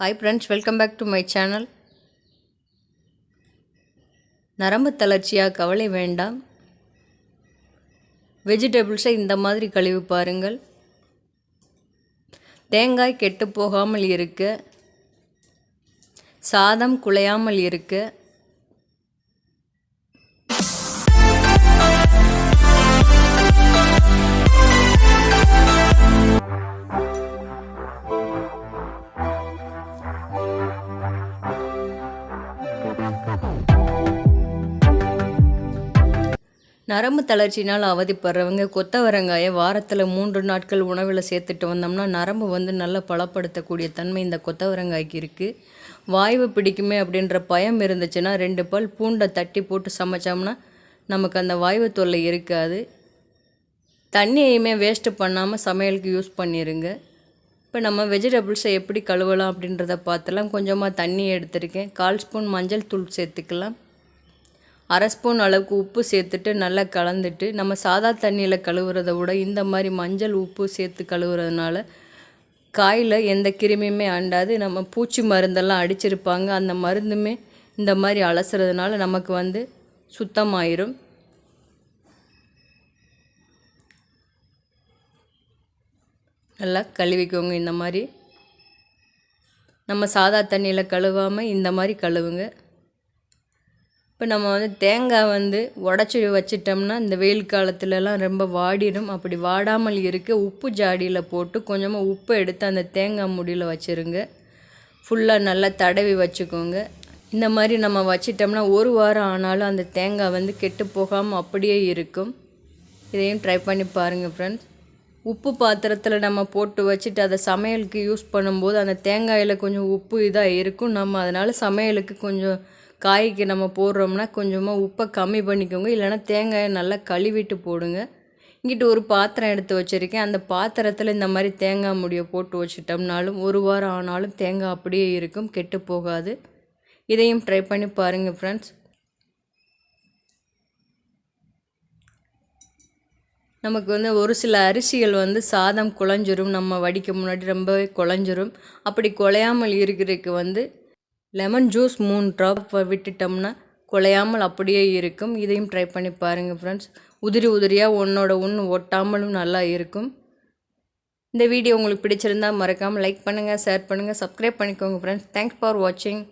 Hi friends welcome back to my channel நரம்பு தளர்ச்சியாக கவலை வேண்டாம். வெஜிடபிள்ஸை இந்த மாதிரி கழுவி பாருங்கள். தேங்காய் கெட்டு போகாமல் இருக்க. சாதம் குலையாமல் இருக்க. நரம்பு தளர்ச்சினால் அவதிப்படுறவங்க கொத்தவரங்காயை வாரத்தில் மூன்று நாட்கள் உணவில் சேர்த்துட்டு வந்தோம்னா நரம்பு வந்து நல்லா பலப்படுத்தக்கூடிய தன்மை இந்த கொத்தவரங்காய்க்கு இருக்குது வாய்வு பிடிக்குமே அப்படின்ற பயம் இருந்துச்சுன்னா ரெண்டு பல் பூண்டை தட்டி போட்டு சமைச்சோம்னா நமக்கு அந்த வாய்வு தொல்லை இருக்காது. தண்ணியையுமே வேஸ்ட்டு பண்ணாமல் சமையலுக்கு யூஸ் பண்ணிடுங்க இப்போ நம்ம வெஜிடபிள்ஸை எப்படி கழுவலாம் அப்படின்றத பார்த்துலாம் கொஞ்சமாக தண்ணி எடுத்திருக்கேன். கால் ஸ்பூன் மஞ்சள் தூள் சேர்த்துக்கலாம். அரை ஸ்பூன் அளவுக்கு உப்பு சேர்த்துட்டு நல்லா கலந்துட்டு நம்ம சாதா தண்ணியில் கழுவுறத விட இந்த மாதிரி மஞ்சள் உப்பு சேர்த்து கழுவுறதுனால காயில் எந்த கிருமியுமே அண்டாது. நம்ம பூச்சி மருந்தெல்லாம் அடிச்சிருப்பாங்க. அந்த மருந்துமே இந்த மாதிரி அலசுறதுனால நமக்கு வந்து சுத்தமாயிரும். நல்லா கழுவிக்கோங்க. இந்த மாதிரி நம்ம சாதா தண்ணியில் கழுவாமல் இந்த மாதிரி கழுவுங்க. இப்போ நம்ம வந்து தேங்காய் வந்து உடச்சி வச்சிட்டோம்னா இந்த வெயில் காலத்துலலாம் ரொம்ப வாடிடும். அப்படி வாடாமல் இருக்க உப்பு ஜாடியில் போட்டு கொஞ்சமாக உப்பு எடுத்து அந்த தேங்காய் முடியில் வச்சுருங்க. ஃபுல்லாக நல்லா தடவி வச்சுக்கோங்க. இந்த மாதிரி நம்ம வச்சிட்டோம்னா ஒரு வாரம் ஆனாலும் அந்த தேங்காய் வந்து கெட்டு போகாமல் அப்படியே இருக்கும். இதையும் ட்ரை பண்ணி பாருங்கள் ஃப்ரெண்ட்ஸ் உப்பு பாத்திரத்தில் நம்ம போட்டு வச்சுட்டு அதை சமையலுக்கு யூஸ் பண்ணும்போது அந்த தேங்காயில் கொஞ்சம் உப்பு இதாக இருக்கும். நம்ம அதனால் சமையலுக்கு கொஞ்சம் காய்க்கு நம்ம போடுறோம்னா கொஞ்சமாக உப்பை கம்மி பண்ணிக்கோங்க. இல்லைனா தேங்காயை நல்லா கழுவிட்டு போடுங்க. இங்கிட்டு ஒரு பாத்திரம் எடுத்து வச்சுருக்கேன். அந்த பாத்திரத்தில் இந்த மாதிரி தேங்காய் முடியை போட்டு வச்சிட்டோம்னாலும் ஒரு வாரம் ஆனாலும் தேங்காய் அப்படியே இருக்கும் கெட்டு போகாது. இதையும் ட்ரை பண்ணி பாருங்கள் ஃப்ரெண்ட்ஸ் நமக்கு வந்து ஒரு சில அரிசிகள் வந்து சாதம் குழஞ்சிரும். நம்ம வடிக்க முன்னாடி ரொம்பவே குழஞ்சிரும். அப்படி குலையாமல் இருக்கிறதுக்கு வந்து லெமன் ஜூஸ் மூணு ட்ராப் விட்டுட்டோம்னா குலையாமல் அப்படியே இருக்கும். இதையும் ட்ரை பண்ணி பாருங்கள் ஃப்ரெண்ட்ஸ் உதிரி உதிரியாக ஒன்றோட ஒன்று ஒட்டாமலும் நல்லா இருக்கும். இந்த வீடியோ உங்களுக்கு பிடிச்சிருந்தால் மறக்காமல் லைக் பண்ணுங்கள் ஷேர் பண்ணுங்கள் சப்ஸ்கிரைப் பண்ணிக்கோங்க ஃப்ரெண்ட்ஸ் தேங்க்ஸ் ஃபார் வாட்சிங்